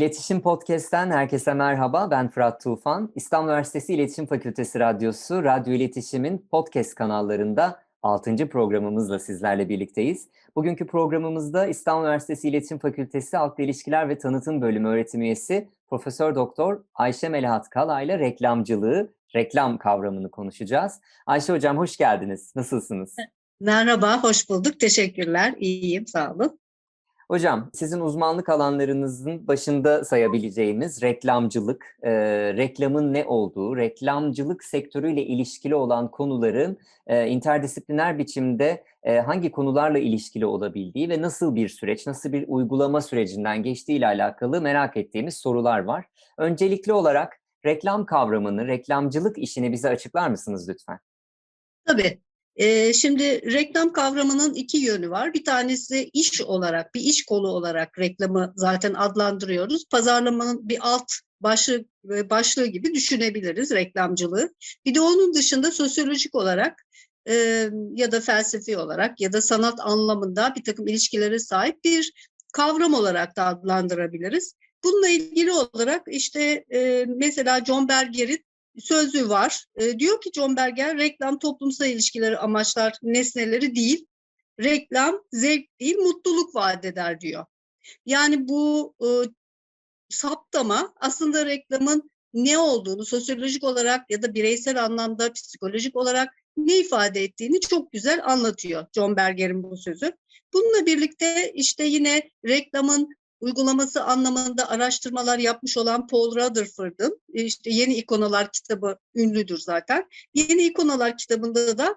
İletişim Podcast'ten herkese merhaba. Ben Fırat Tufan. İstanbul Üniversitesi İletişim Fakültesi Radyosu, Radyo İletişim'in podcast kanallarında 6. programımızla sizlerle birlikteyiz. Bugünkü programımızda İstanbul Üniversitesi İletişim Fakültesi Halkla İlişkiler ve Tanıtım Bölümü öğretim üyesi Profesör Doktor Ayşe Melahat Kala ile reklamcılığı, reklam kavramını konuşacağız. Ayşe Hocam hoş geldiniz. Nasılsınız? Merhaba, hoş bulduk. Teşekkürler. İyiyim, sağ olun. Hocam, sizin uzmanlık alanlarınızın başında sayabileceğimiz reklamcılık, e, reklamın ne olduğu, reklamcılık sektörüyle ilişkili olan konuların e, interdisipliner biçimde e, hangi konularla ilişkili olabildiği ve nasıl bir süreç, nasıl bir uygulama sürecinden geçtiği ile alakalı merak ettiğimiz sorular var. Öncelikli olarak reklam kavramını, reklamcılık işini bize açıklar mısınız lütfen? Tabii. Ee, şimdi reklam kavramının iki yönü var. Bir tanesi iş olarak, bir iş kolu olarak reklamı zaten adlandırıyoruz. Pazarlamanın bir alt başı başlığı gibi düşünebiliriz reklamcılığı. Bir de onun dışında sosyolojik olarak e, ya da felsefi olarak ya da sanat anlamında bir takım ilişkilere sahip bir kavram olarak da adlandırabiliriz. Bununla ilgili olarak işte e, mesela John Berger'in sözlüğü var. E, diyor ki John Berger reklam toplumsal ilişkileri amaçlar nesneleri değil. Reklam zevk değil mutluluk vaat eder diyor. Yani bu e, saptama aslında reklamın ne olduğunu sosyolojik olarak ya da bireysel anlamda psikolojik olarak ne ifade ettiğini çok güzel anlatıyor John Berger'in bu sözü. Bununla birlikte işte yine reklamın uygulaması anlamında araştırmalar yapmış olan Paul Rutherford'ın e, işte Yeni İkonalar kitabı ünlüdür zaten. Yeni İkonalar kitabında da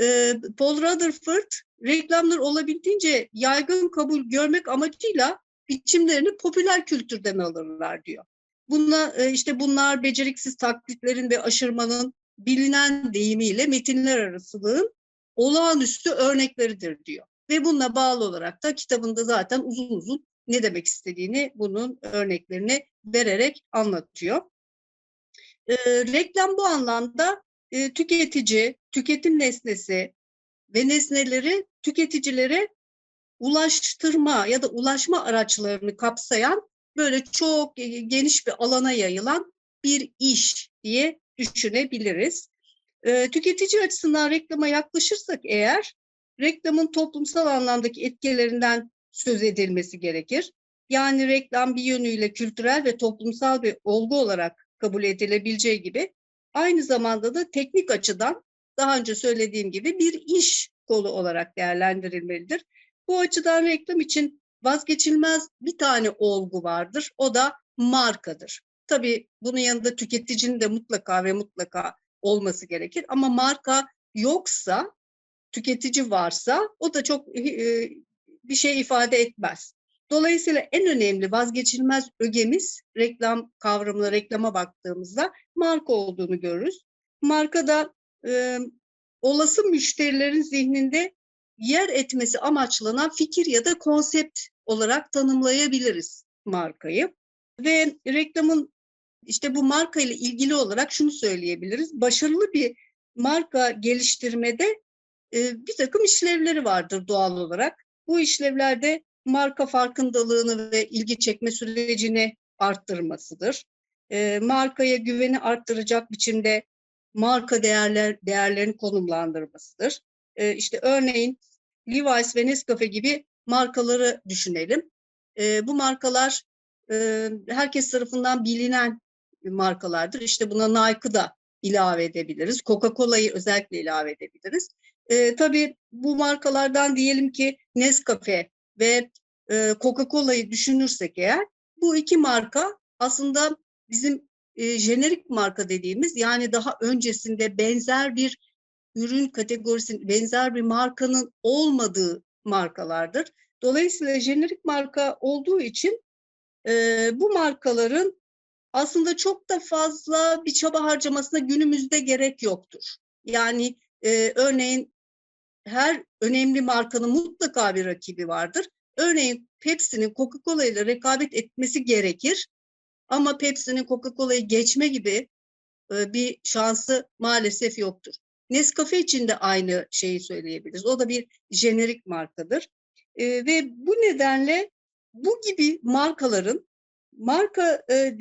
e, Paul Rutherford reklamlar olabildiğince yaygın kabul görmek amacıyla biçimlerini popüler kültürden alırlar diyor. Bununla e, işte bunlar beceriksiz taklitlerin ve aşırmanın bilinen deyimiyle metinler arasılığın olağanüstü örnekleridir diyor. Ve bununla bağlı olarak da kitabında zaten uzun uzun ne demek istediğini bunun örneklerini vererek anlatıyor. E, reklam bu anlamda e, tüketici, tüketim nesnesi ve nesneleri tüketicilere ulaştırma ya da ulaşma araçlarını kapsayan böyle çok geniş bir alana yayılan bir iş diye düşünebiliriz. E, tüketici açısından reklama yaklaşırsak eğer reklamın toplumsal anlamdaki etkilerinden söz edilmesi gerekir. Yani reklam bir yönüyle kültürel ve toplumsal bir olgu olarak kabul edilebileceği gibi aynı zamanda da teknik açıdan daha önce söylediğim gibi bir iş kolu olarak değerlendirilmelidir. Bu açıdan reklam için vazgeçilmez bir tane olgu vardır. O da markadır. Tabii bunun yanında tüketicinin de mutlaka ve mutlaka olması gerekir. Ama marka yoksa, tüketici varsa o da çok e, bir şey ifade etmez. Dolayısıyla en önemli vazgeçilmez ögemiz reklam kavramına, reklama baktığımızda marka olduğunu görürüz. Marka da e, olası müşterilerin zihninde yer etmesi amaçlanan fikir ya da konsept olarak tanımlayabiliriz markayı. Ve reklamın işte bu marka ile ilgili olarak şunu söyleyebiliriz. Başarılı bir marka geliştirmede e, bir takım işlevleri vardır doğal olarak. Bu işlevlerde marka farkındalığını ve ilgi çekme sürecini arttırmasıdır. E, markaya güveni arttıracak biçimde marka değerler değerlerini konumlandırmasıdır. E, işte örneğin Levi's ve Nescafe gibi markaları düşünelim. E, bu markalar e, herkes tarafından bilinen markalardır. İşte buna Nike'ı da ilave edebiliriz. Coca-Cola'yı özellikle ilave edebiliriz. E, tabii bu markalardan diyelim ki Nescafe ve e, Coca-Cola'yı düşünürsek eğer bu iki marka aslında bizim e, jenerik marka dediğimiz yani daha öncesinde benzer bir ürün kategorisinin benzer bir markanın olmadığı markalardır. Dolayısıyla jenerik marka olduğu için e, bu markaların aslında çok da fazla bir çaba harcamasına günümüzde gerek yoktur. Yani e, örneğin her önemli markanın mutlaka bir rakibi vardır. Örneğin Pepsi'nin Coca-Cola ile rekabet etmesi gerekir. Ama Pepsi'nin Coca-Cola'yı geçme gibi e, bir şansı maalesef yoktur. Nescafe için de aynı şeyi söyleyebiliriz. O da bir jenerik markadır. E, ve bu nedenle bu gibi markaların marka e,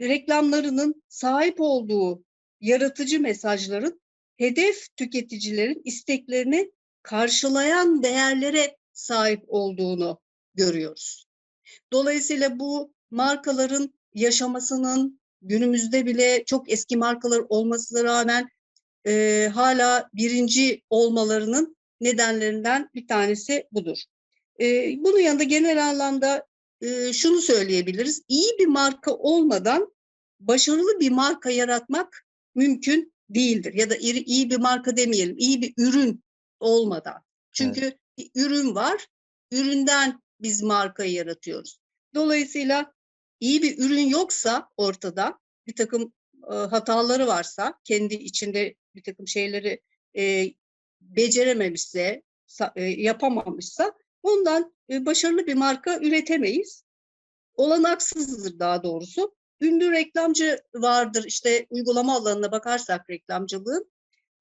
reklamlarının sahip olduğu yaratıcı mesajların hedef tüketicilerin isteklerini karşılayan değerlere sahip olduğunu görüyoruz. Dolayısıyla bu markaların yaşamasının günümüzde bile çok eski markalar olmasına rağmen e, hala birinci olmalarının nedenlerinden bir tanesi budur. E, bunun yanında genel anlamda e, şunu söyleyebiliriz. İyi bir marka olmadan başarılı bir marka yaratmak mümkün değildir. Ya da iri- iyi bir marka demeyelim, iyi bir ürün olmadan. Çünkü bir ürün var, üründen biz markayı yaratıyoruz. Dolayısıyla iyi bir ürün yoksa ortada, bir takım e, hataları varsa, kendi içinde bir takım şeyleri e, becerememişse, e, yapamamışsa ondan e, başarılı bir marka üretemeyiz. Olanaksızdır daha doğrusu. Ünlü reklamcı vardır işte uygulama alanına bakarsak reklamcılığın,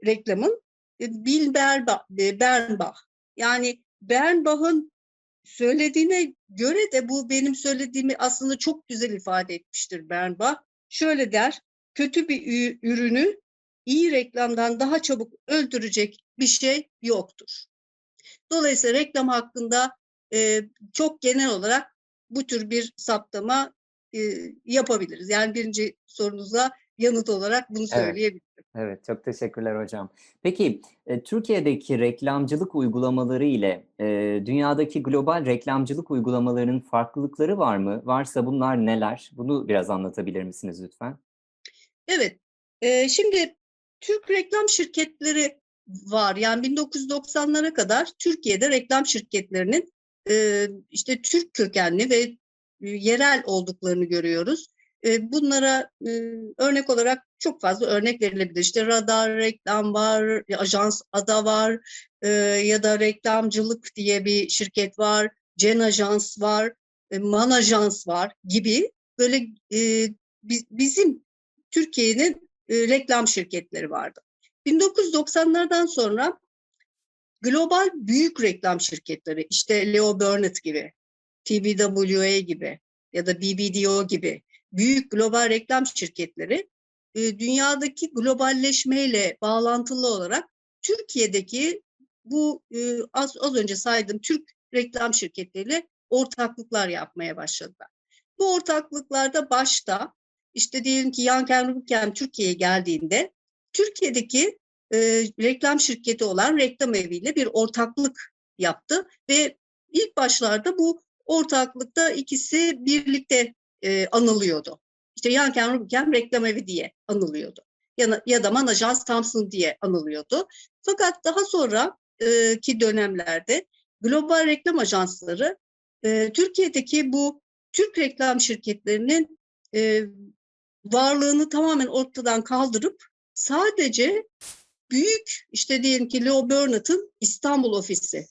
reklamın e, Bill e, Bernbach. Yani Bernbach'ın söylediğine göre de bu benim söylediğimi aslında çok güzel ifade etmiştir Bernbach. Şöyle der, kötü bir ürünü iyi reklamdan daha çabuk öldürecek bir şey yoktur. Dolayısıyla reklam hakkında e, çok genel olarak bu tür bir saptama yapabiliriz. Yani birinci sorunuza yanıt olarak bunu Evet. söyleyebilirim. Evet, çok teşekkürler hocam. Peki, e, Türkiye'deki reklamcılık uygulamaları ile e, dünyadaki global reklamcılık uygulamalarının farklılıkları var mı? Varsa bunlar neler? Bunu biraz anlatabilir misiniz lütfen? Evet, e, şimdi Türk reklam şirketleri var. Yani 1990'lara kadar Türkiye'de reklam şirketlerinin e, işte Türk kökenli ve yerel olduklarını görüyoruz. Bunlara örnek olarak çok fazla örnek verilebilir. İşte Radar Reklam var, Ajans Ada var ya da Reklamcılık diye bir şirket var, Cen Ajans var, Man Ajans var gibi böyle bi- bizim Türkiye'nin reklam şirketleri vardı. 1990'lardan sonra global büyük reklam şirketleri işte Leo Burnett gibi, TBWA gibi ya da BBDO gibi büyük global reklam şirketleri e, dünyadaki globalleşmeyle bağlantılı olarak Türkiye'deki bu e, az, az önce saydığım Türk reklam şirketleriyle ortaklıklar yapmaya başladılar. Bu ortaklıklarda başta işte diyelim ki Yanken Rubiken Türkiye'ye geldiğinde Türkiye'deki e, reklam şirketi olan reklam eviyle bir ortaklık yaptı ve ilk başlarda bu ortaklıkta ikisi birlikte e, anılıyordu. İşte Yanken Rubiken reklam evi diye anılıyordu. Ya, ya da Manajans Thompson diye anılıyordu. Fakat daha sonra e, dönemlerde global reklam ajansları e, Türkiye'deki bu Türk reklam şirketlerinin e, varlığını tamamen ortadan kaldırıp sadece büyük işte diyelim ki Leo Burnett'ın İstanbul ofisi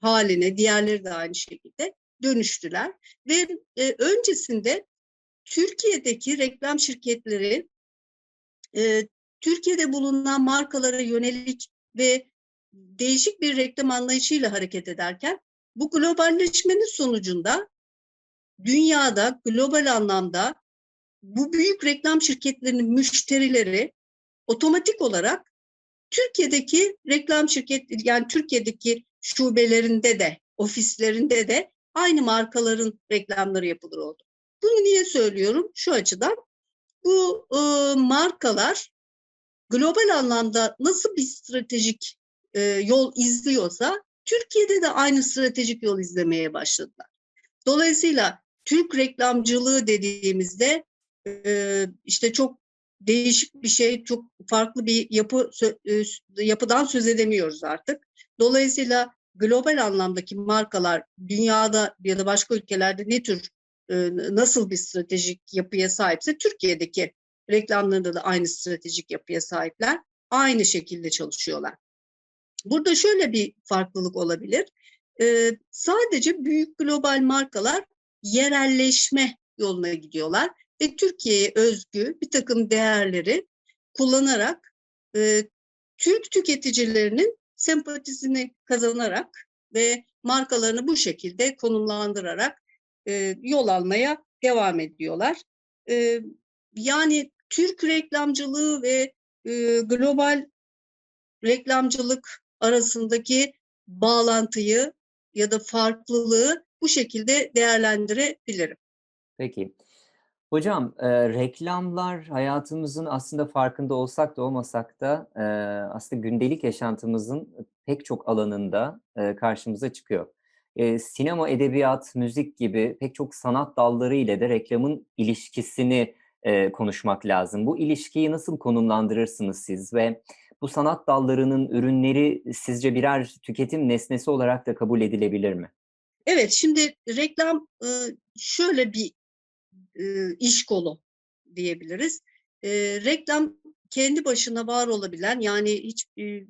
haline diğerleri de aynı şekilde dönüştüler ve e, öncesinde Türkiye'deki reklam şirketleri e, Türkiye'de bulunan markalara yönelik ve değişik bir reklam anlayışıyla hareket ederken bu globalleşmenin sonucunda dünyada global anlamda bu büyük reklam şirketlerinin müşterileri otomatik olarak Türkiye'deki reklam şirket yani Türkiye'deki şubelerinde de ofislerinde de aynı markaların reklamları yapılır oldu. Bunu niye söylüyorum? Şu açıdan bu e, markalar global anlamda nasıl bir stratejik e, yol izliyorsa Türkiye'de de aynı stratejik yol izlemeye başladılar. Dolayısıyla Türk reklamcılığı dediğimizde e, işte çok değişik bir şey, çok farklı bir yapı e, yapıdan söz edemiyoruz artık. Dolayısıyla global anlamdaki markalar dünyada ya da başka ülkelerde ne tür e, nasıl bir stratejik yapıya sahipse Türkiye'deki reklamlarında da aynı stratejik yapıya sahipler. Aynı şekilde çalışıyorlar. Burada şöyle bir farklılık olabilir. E, sadece büyük global markalar yerelleşme yoluna gidiyorlar ve Türkiye'ye özgü bir takım değerleri kullanarak e, Türk tüketicilerinin sempatisini kazanarak ve markalarını bu şekilde konumlandırarak e, yol almaya devam ediyorlar. E, yani Türk reklamcılığı ve e, global reklamcılık arasındaki bağlantıyı ya da farklılığı bu şekilde değerlendirebilirim. Peki. Hocam, eee, reklamlar hayatımızın aslında farkında olsak da olmasak da, eee, aslında gündelik yaşantımızın pek çok alanında, eee, karşımıza çıkıyor. Eee, sinema, edebiyat, müzik gibi pek çok sanat dalları ile de reklamın ilişkisini, eee, konuşmak lazım. Bu ilişkiyi nasıl konumlandırırsınız siz ve bu sanat dallarının ürünleri sizce birer tüketim nesnesi olarak da kabul edilebilir mi? Evet, şimdi reklam, ııı, şöyle bir, ııı, iş kolu diyebiliriz. Eee, reklam kendi başına var olabilen, yani hiç,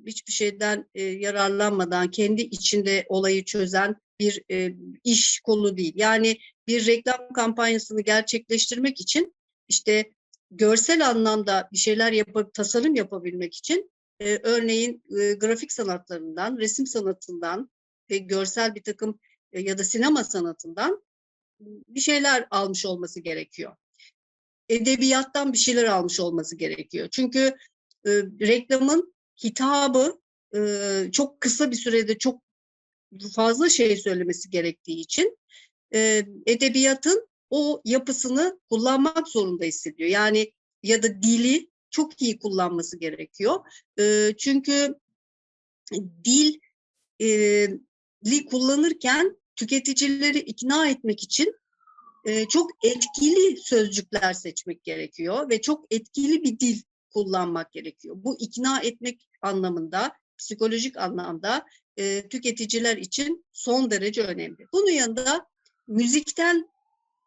hiçbir şeyden, eee, yararlanmadan kendi içinde olayı çözen bir, eee, iş kolu değil. Yani bir reklam kampanyasını gerçekleştirmek için, işte, görsel anlamda bir şeyler yapıp tasarım yapabilmek için, eee, örneğin, ııı, grafik sanatlarından, resim sanatından ve görsel birtakım, eee, ya da sinema sanatından, bir şeyler almış olması gerekiyor. Edebiyattan bir şeyler almış olması gerekiyor. Çünkü, ııı, reklamın hitabı, ııı, çok kısa bir sürede çok fazla şey söylemesi gerektiği için, eee, edebiyatın o yapısını kullanmak zorunda hissediyor. Yani ya da dili çok iyi kullanması gerekiyor. Iıı, çünkü dil, eee, li kullanırken tüketicileri ikna etmek için, eee, çok etkili sözcükler seçmek gerekiyor ve çok etkili bir dil kullanmak gerekiyor. Bu ikna etmek anlamında, psikolojik anlamda, eee, tüketiciler için son derece önemli. Bunun yanında müzikten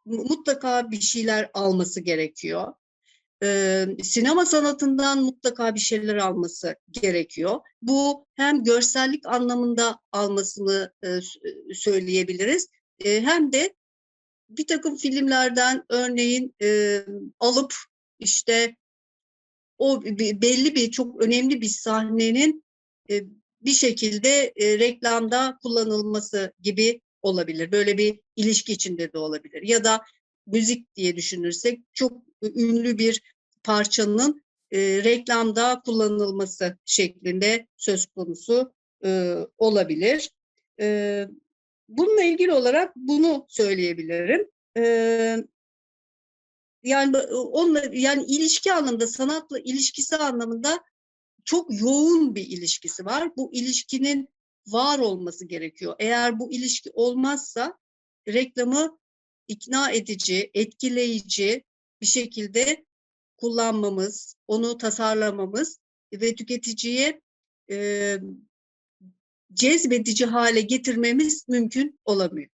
mu mutlaka bir şeyler alması gerekiyor. Eee, sinema sanatından mutlaka bir şeyler alması gerekiyor. Bu hem görsellik anlamında almasını, sö söyleyebiliriz, eee, hem de birtakım filmlerden örneğin, emm, alıp, işte, o be belli bir çok önemli bir sahnenin, eee, bir şekilde, eee, reklamda kullanılması gibi olabilir. Böyle bir ilişki içinde de olabilir. Ya da müzik diye düşünürsek çok ünlü bir parçanın, eee, reklamda kullanılması şeklinde söz konusu, ııı, olabilir. Eee, bununla ilgili olarak bunu söyleyebilirim. Eee yani, bö onunla yani ilişki anlamında, sanatla ilişkisi anlamında çok yoğun bir ilişkisi var. Bu ilişkinin var olması gerekiyor. Eğer bu ilişki olmazsa reklamı ikna edici, etkileyici bir şekilde kullanmamız, onu tasarlamamız ve tüketiciye, emm, cezbedici hâle getirmemiz mümkün olamıyor.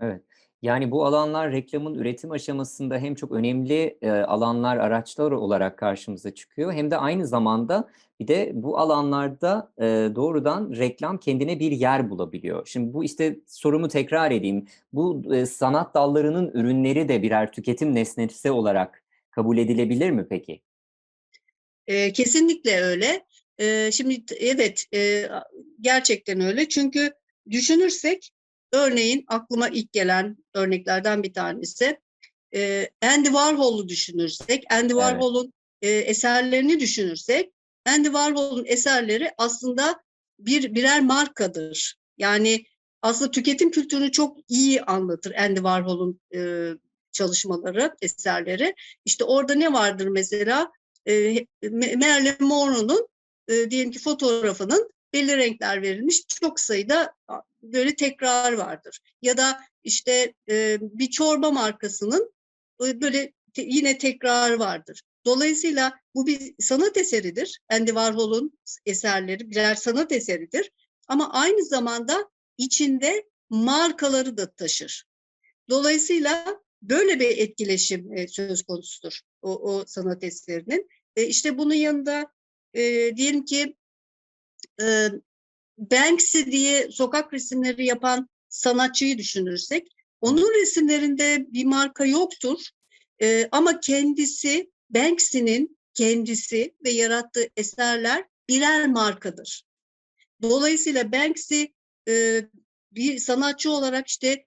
Evet. Yani bu alanlar reklamın üretim aşamasında hem çok önemli, eee, alanlar, araçlar olarak karşımıza çıkıyor hem de aynı zamanda bir de bu alanlarda, eee, doğrudan reklam kendine bir yer bulabiliyor. Şimdi bu, işte, sorumu tekrar edeyim. Bu, eee, sanat dallarının ürünleri de birer tüketim nesnesi olarak kabul edilebilir mi peki? Kesinlikle öyle. Şimdi evet, gerçekten öyle. Çünkü düşünürsek örneğin aklıma ilk gelen örneklerden bir tanesi, eee, Andy Warhol'u düşünürsek, Andy Evet. Warhol'un, eee, eserlerini düşünürsek, Andy Warhol'un eserleri aslında bir birer markadır. Yani aslında tüketim kültürünü çok iyi anlatır Andy Warhol'un, eee, çalışmaları, eserleri. İşte orada ne vardır mesela? Me Marilyn Monroe'nun, eee, diyelim ki fotoğrafının belli renkler verilmiş çok sayıda böyle tekrar vardır. Ya da, işte, eee, bir çorba markasının, ııı, böyle yine tekrarı vardır. Dolayısıyla bu bir sanat eseridir. Andy Warhol'un eserleri birer sanat eseridir ama aynı zamanda içinde markaları da taşır. Dolayısıyla böyle bir etkileşim, eee, söz konusudur o o sanat eserinin. Eee, işte bunun yanında, eee, diyelim ki, eee, Banksy diye sokak resimleri yapan sanatçıyı düşünürsek, onun resimlerinde bir marka yoktur, eee, ama kendisi, Banksy'nin kendisi ve yarattığı eserler birer markadır. Dolayısıyla Banksy, eee, bir sanatçı olarak, işte,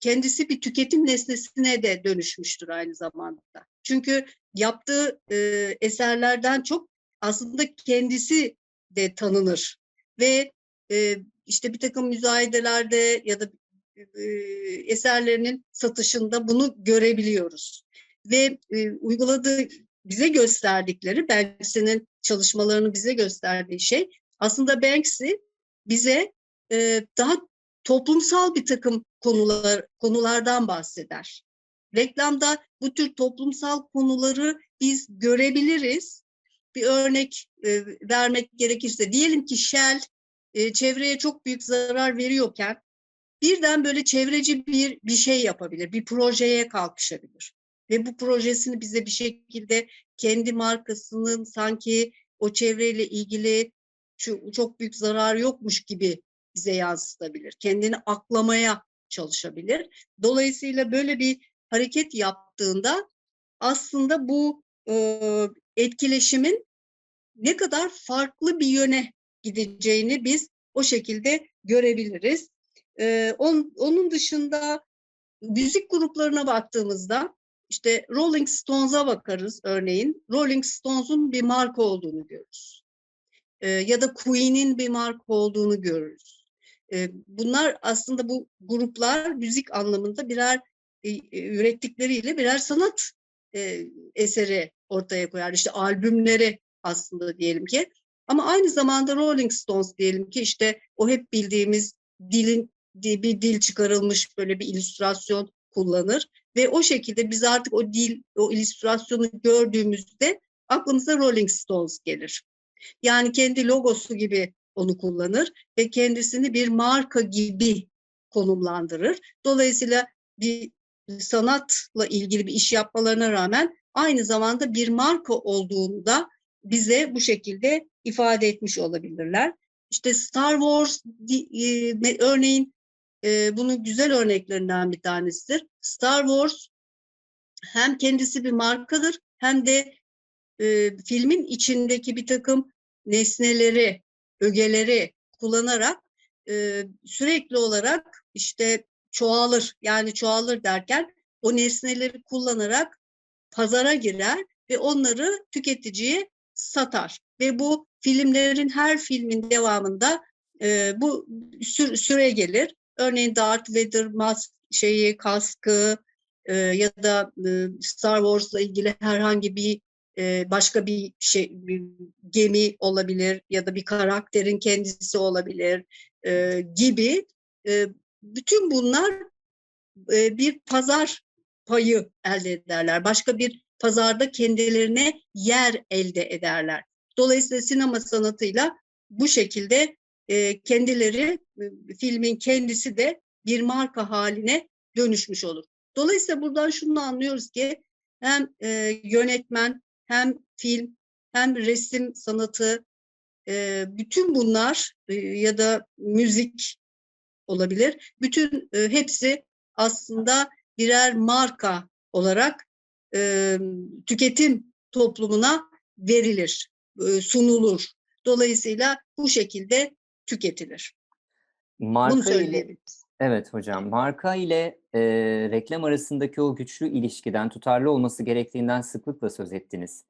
kendisi bir tüketim nesnesine de dönüşmüştür aynı zamanda. Çünkü yaptığı e, eserlerden çok aslında kendisi de tanınır ve e, işte bir takım müzayedelerde ya da e, eserlerinin satışında bunu görebiliyoruz. Ve e, uyguladığı, bize gösterdikleri, Banksy'nin çalışmalarını bize gösterdiği şey, aslında Banksy bize e, daha toplumsal bir takım konular konulardan bahseder. Reklamda bu tür toplumsal konuları biz görebiliriz. Bir örnek e, vermek gerekirse, diyelim ki Shell e, çevreye çok büyük zarar veriyorken birden böyle çevreci bir bir şey yapabilir, bir projeye kalkışabilir. Ve bu projesini bize bir şekilde kendi markasının sanki o çevreyle ilgili çok büyük zarar yokmuş gibi bize yansıtabilir. Kendini aklamaya çalışabilir. Dolayısıyla böyle bir hareket yaptığında aslında bu e, etkileşimin ne kadar farklı bir yöne gideceğini biz o şekilde görebiliriz. Ee, on, onun dışında müzik gruplarına baktığımızda işte Rolling Stones'a bakarız örneğin. Rolling Stones'un bir marka olduğunu görürüz. Ee, ya da Queen'in bir marka olduğunu görürüz. Ee, bunlar aslında bu gruplar müzik anlamında birer e, e, ürettikleriyle birer sanat e, eseri ortaya koyar. İşte albümleri aslında diyelim ki. Ama aynı zamanda Rolling Stones diyelim ki işte o hep bildiğimiz dilin bir dil çıkarılmış böyle bir illüstrasyon kullanır ve o şekilde biz artık o dil, o illüstrasyonu gördüğümüzde aklımıza Rolling Stones gelir. Yani kendi logosu gibi onu kullanır ve kendisini bir marka gibi konumlandırır. Dolayısıyla bir sanatla ilgili bir iş yapmalarına rağmen aynı zamanda bir marka olduğunu da bize bu şekilde ifade etmiş olabilirler. İşte Star Wars e, örneğin e, bunun güzel örneklerinden bir tanesidir. Star Wars hem kendisi bir markadır hem de e, filmin içindeki bir takım nesneleri, ögeleri kullanarak e, sürekli olarak işte çoğalır. Yani çoğalır derken o nesneleri kullanarak pazara girer ve onları tüketiciye satar. Ve bu filmlerin her filmin devamında e, bu sü süre gelir. Örneğin Darth Vader mask şeyi, kaskı e, ya da e, Star Wars'la ilgili herhangi bir e, başka bir şey bir gemi olabilir ya da bir karakterin kendisi olabilir e, gibi e, bütün bunlar e, bir pazar payı elde ederler. Başka bir pazarda kendilerine yer elde ederler. Dolayısıyla sinema sanatıyla bu şekilde e, kendileri e, filmin kendisi de bir marka haline dönüşmüş olur. Dolayısıyla buradan şunu anlıyoruz ki hem e, yönetmen hem film hem resim sanatı e, bütün bunlar e, ya da müzik olabilir. Bütün e, hepsi aslında birer marka olarak e, tüketim toplumuna verilir, e, sunulur. Dolayısıyla bu şekilde tüketilir. Marka Bunu ile, söyleyebiliriz. evet hocam, marka ile e, reklam arasındaki o güçlü ilişkiden, tutarlı olması gerektiğinden sıklıkla söz ettiniz.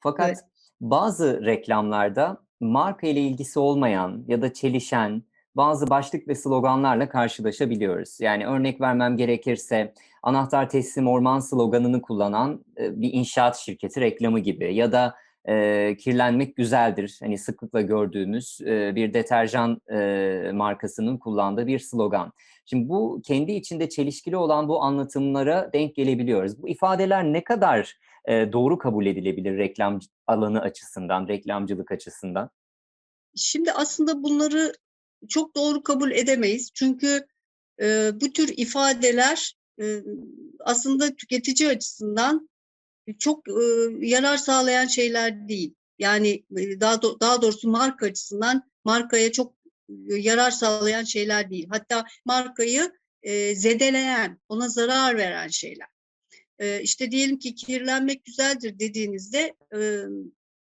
Fakat Evet. bazı reklamlarda marka ile ilgisi olmayan ya da çelişen bazı başlık ve sloganlarla karşılaşabiliyoruz. Yani örnek vermem gerekirse anahtar teslim orman sloganını kullanan e, bir inşaat şirketi reklamı gibi ya da e, kirlenmek güzeldir. Hani sıklıkla gördüğümüz e, bir deterjan e, markasının kullandığı bir slogan. Şimdi bu kendi içinde çelişkili olan bu anlatımlara denk gelebiliyoruz. Bu ifadeler ne kadar e, doğru kabul edilebilir reklam alanı açısından, reklamcılık açısından? Şimdi aslında bunları çok doğru kabul edemeyiz. Çünkü e, bu tür ifadeler e, aslında tüketici açısından çok e, yarar sağlayan şeyler değil. Yani e, daha do- daha doğrusu marka açısından markaya çok e, yarar sağlayan şeyler değil. Hatta markayı e, zedeleyen, ona zarar veren şeyler. E, işte diyelim ki kirlenmek güzeldir dediğinizde e,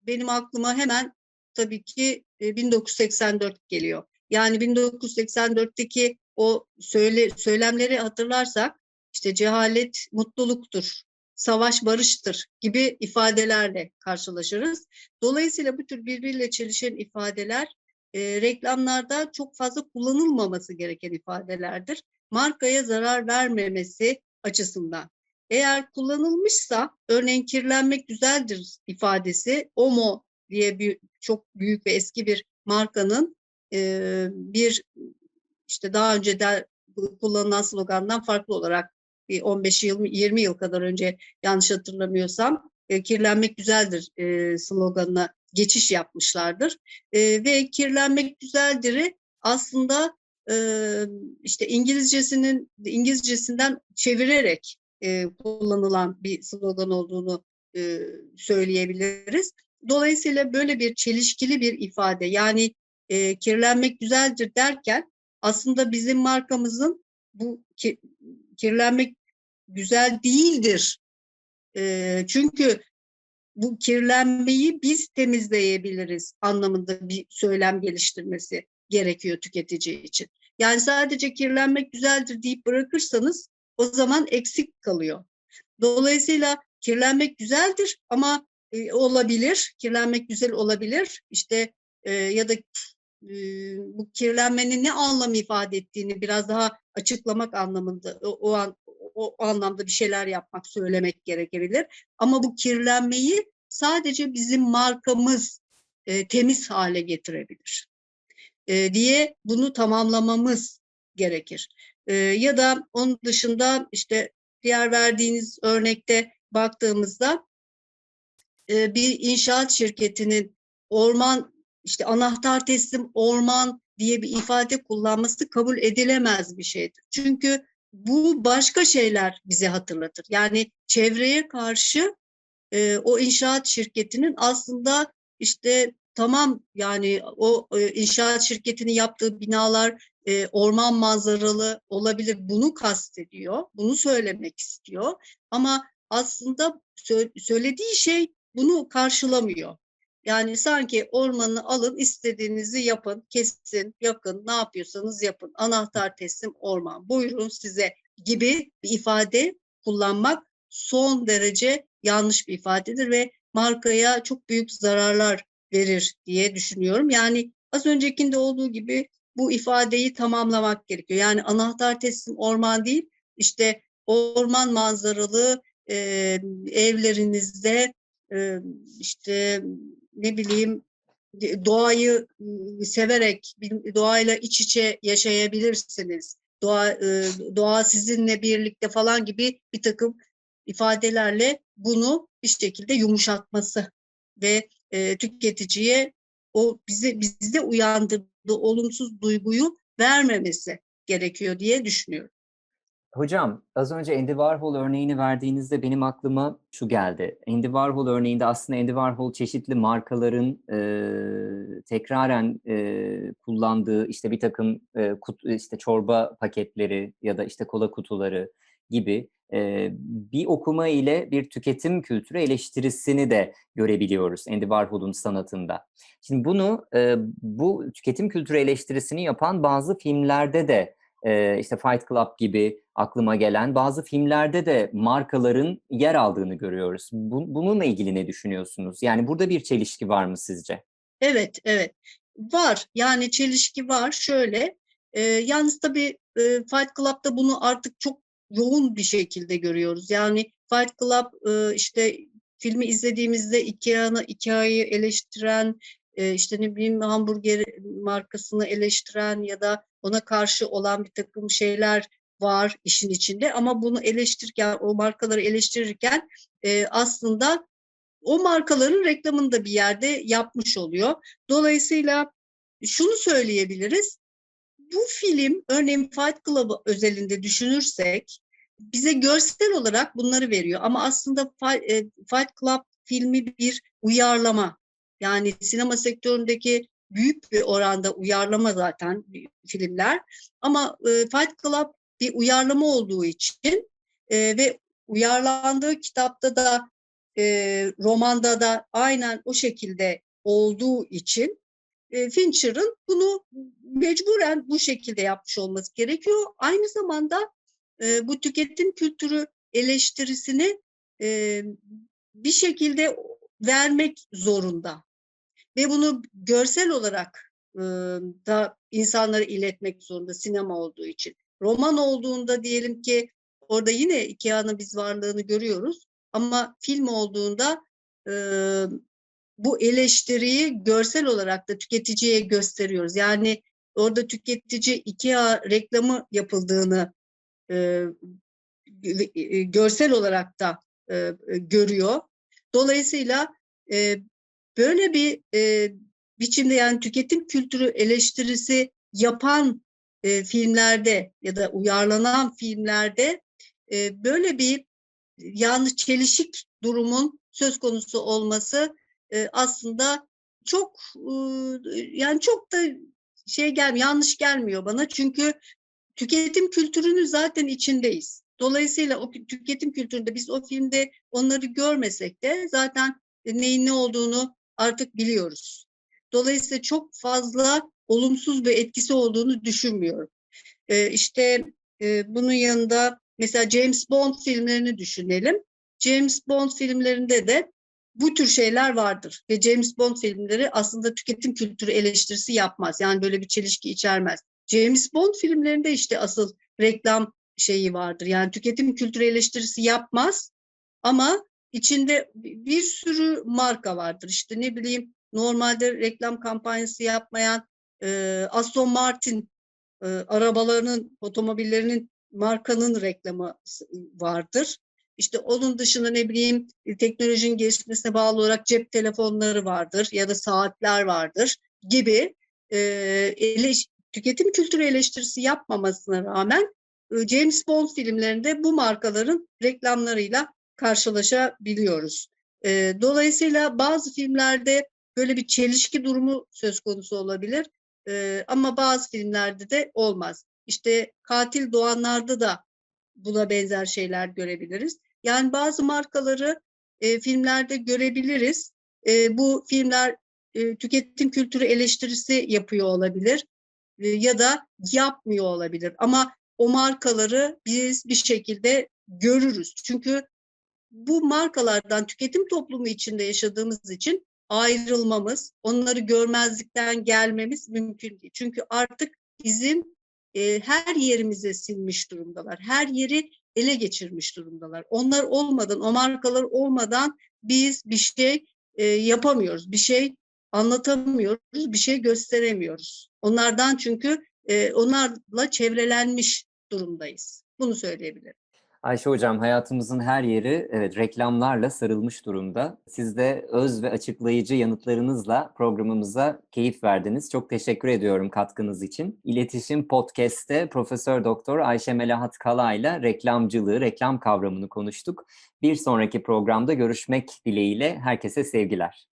benim aklıma hemen tabii ki e, 1984 geliyor. Yani 1984'teki o söyle, söylemleri hatırlarsak işte cehalet mutluluktur, savaş barıştır gibi ifadelerle karşılaşırız. Dolayısıyla bu tür birbiriyle çelişen ifadeler e, reklamlarda çok fazla kullanılmaması gereken ifadelerdir. Markaya zarar vermemesi açısından. Eğer kullanılmışsa örneğin kirlenmek güzeldir ifadesi Omo diye bir çok büyük ve eski bir markanın bir işte daha önce de kullanılan slogandan farklı olarak bir 15 yıl 20 yıl kadar önce yanlış hatırlamıyorsam e, kirlenmek güzeldir sloganına geçiş yapmışlardır. Ve kirlenmek güzeldir'i aslında işte İngilizcesinin İngilizcesinden çevirerek kullanılan bir slogan olduğunu söyleyebiliriz. Dolayısıyla böyle bir çelişkili bir ifade yani e, kirlenmek güzeldir derken aslında bizim markamızın bu ki, kirlenmek güzel değildir. E, çünkü bu kirlenmeyi biz temizleyebiliriz anlamında bir söylem geliştirmesi gerekiyor tüketici için. Yani sadece kirlenmek güzeldir deyip bırakırsanız o zaman eksik kalıyor. Dolayısıyla kirlenmek güzeldir ama e, olabilir, kirlenmek güzel olabilir. İşte e, ya da bu kirlenmenin ne anlam ifade ettiğini biraz daha açıklamak anlamında o, o an o, anlamda bir şeyler yapmak, söylemek gerekebilir. Ama bu kirlenmeyi sadece bizim markamız e, temiz hale getirebilir e, diye bunu tamamlamamız gerekir. E, ya da onun dışında işte diğer verdiğiniz örnekte baktığımızda e, bir inşaat şirketinin orman işte anahtar teslim orman diye bir ifade kullanması kabul edilemez bir şeydir. Çünkü bu başka şeyler bize hatırlatır. Yani çevreye karşı e, o inşaat şirketinin aslında işte tamam yani o e, inşaat şirketinin yaptığı binalar e, orman manzaralı olabilir. Bunu kastediyor. Bunu söylemek istiyor. Ama aslında sö söylediği şey bunu karşılamıyor. Yani sanki ormanı alın, istediğinizi yapın, kesin, yakın, ne yapıyorsanız yapın. Anahtar teslim orman, buyurun size gibi bir ifade kullanmak son derece yanlış bir ifadedir ve markaya çok büyük zararlar verir diye düşünüyorum. Yani az öncekinde olduğu gibi bu ifadeyi tamamlamak gerekiyor. Yani anahtar teslim orman değil, işte orman manzaralı e, evlerinizde e, işte ne bileyim doğayı severek doğayla iç içe yaşayabilirsiniz. Doğa, e, doğa sizinle birlikte falan gibi bir takım ifadelerle bunu bir şekilde yumuşatması ve e, tüketiciye o bize bizde uyandırdığı olumsuz duyguyu vermemesi gerekiyor diye düşünüyorum. Hocam az önce Andy Warhol örneğini verdiğinizde benim aklıma şu geldi. Andy Warhol örneğinde aslında Andy Warhol çeşitli markaların e, tekraren e, kullandığı işte bir takım e, kut, işte çorba paketleri ya da işte kola kutuları gibi e, bir okuma ile bir tüketim kültürü eleştirisini de görebiliyoruz Andy Warhol'un sanatında. Şimdi bunu e, bu tüketim kültürü eleştirisini yapan bazı filmlerde de e, işte Fight Club gibi aklıma gelen bazı filmlerde de markaların yer aldığını görüyoruz. Bu, bununla ilgili ne düşünüyorsunuz? Yani burada bir çelişki var mı sizce? Evet, evet. Var. Yani çelişki var. Şöyle, e, yalnız tabii e, Fight Club'da bunu artık çok yoğun bir şekilde görüyoruz. Yani Fight Club e, işte filmi izlediğimizde Ikea'nı, Ikea'yı eleştiren, e, işte ne bileyim hamburger markasını eleştiren ya da ona karşı olan bir takım şeyler var işin içinde ama bunu eleştirirken, o markaları eleştirirken e, aslında o markaların reklamını da bir yerde yapmış oluyor. Dolayısıyla şunu söyleyebiliriz. Bu film örneğin Fight Club özelinde düşünürsek bize görsel olarak bunları veriyor. Ama aslında Fight Club filmi bir uyarlama. Yani sinema sektöründeki büyük bir oranda uyarlama zaten filmler. Ama Fight Club bir uyarlama olduğu için ve uyarlandığı kitapta da romanda da aynen o şekilde olduğu için e, Fincher'ın bunu mecburen bu şekilde yapmış olması gerekiyor. Aynı zamanda e, bu tüketim kültürü eleştirisini e, bir şekilde vermek zorunda ve bunu görsel olarak e, da insanlara iletmek zorunda sinema olduğu için. Roman olduğunda diyelim ki orada yine Ikea'nın biz varlığını görüyoruz ama film olduğunda e, bu eleştiriyi görsel olarak da tüketiciye gösteriyoruz. Yani orada tüketici Ikea reklamı yapıldığını e, görsel olarak da e, görüyor. Dolayısıyla e, böyle bir e, biçimde yani tüketim kültürü eleştirisi yapan e, filmlerde ya da uyarlanan filmlerde e, böyle bir yanlış çelişik durumun söz konusu olması e, aslında çok e, yani çok da şey gelmiyor, yanlış gelmiyor bana çünkü tüketim kültürünü zaten içindeyiz. Dolayısıyla o tüketim kültüründe biz o filmde onları görmesek de zaten neyin ne olduğunu artık biliyoruz. Dolayısıyla çok fazla olumsuz bir etkisi olduğunu düşünmüyorum. Ee, işte e, bunun yanında mesela James Bond filmlerini düşünelim. James Bond filmlerinde de bu tür şeyler vardır ve James Bond filmleri aslında tüketim kültürü eleştirisi yapmaz. Yani böyle bir çelişki içermez. James Bond filmlerinde işte asıl reklam şeyi vardır. Yani tüketim kültürü eleştirisi yapmaz ama içinde bir sürü marka vardır. İşte ne bileyim normalde reklam kampanyası yapmayan e, Aston Martin e, arabalarının, otomobillerinin markanın reklamı vardır. İşte onun dışında ne bileyim teknolojinin gelişmesine bağlı olarak cep telefonları vardır ya da saatler vardır gibi e, eleş, tüketim kültürü eleştirisi yapmamasına rağmen James Bond filmlerinde bu markaların reklamlarıyla karşılaşabiliyoruz. E, dolayısıyla bazı filmlerde böyle bir çelişki durumu söz konusu olabilir e, ama bazı filmlerde de olmaz. İşte katil doğanlarda da buna benzer şeyler görebiliriz. Yani bazı markaları e, filmlerde görebiliriz. E, bu filmler e, tüketim kültürü eleştirisi yapıyor olabilir ya da yapmıyor olabilir. Ama o markaları biz bir şekilde görürüz. Çünkü bu markalardan tüketim toplumu içinde yaşadığımız için ayrılmamız, onları görmezlikten gelmemiz mümkün değil. Çünkü artık bizim e, her yerimize sinmiş durumdalar. Her yeri ele geçirmiş durumdalar. Onlar olmadan, o markalar olmadan biz bir şey e, yapamıyoruz, bir şey anlatamıyoruz, bir şey gösteremiyoruz. Onlardan çünkü e, onlarla çevrelenmiş durumdayız. Bunu söyleyebilirim. Ayşe Hocam hayatımızın her yeri evet reklamlarla sarılmış durumda. Siz de öz ve açıklayıcı yanıtlarınızla programımıza keyif verdiniz. Çok teşekkür ediyorum katkınız için. İletişim Podcast'te Profesör Doktor Ayşe Melahat Kala ile reklamcılığı, reklam kavramını konuştuk. Bir sonraki programda görüşmek dileğiyle herkese sevgiler.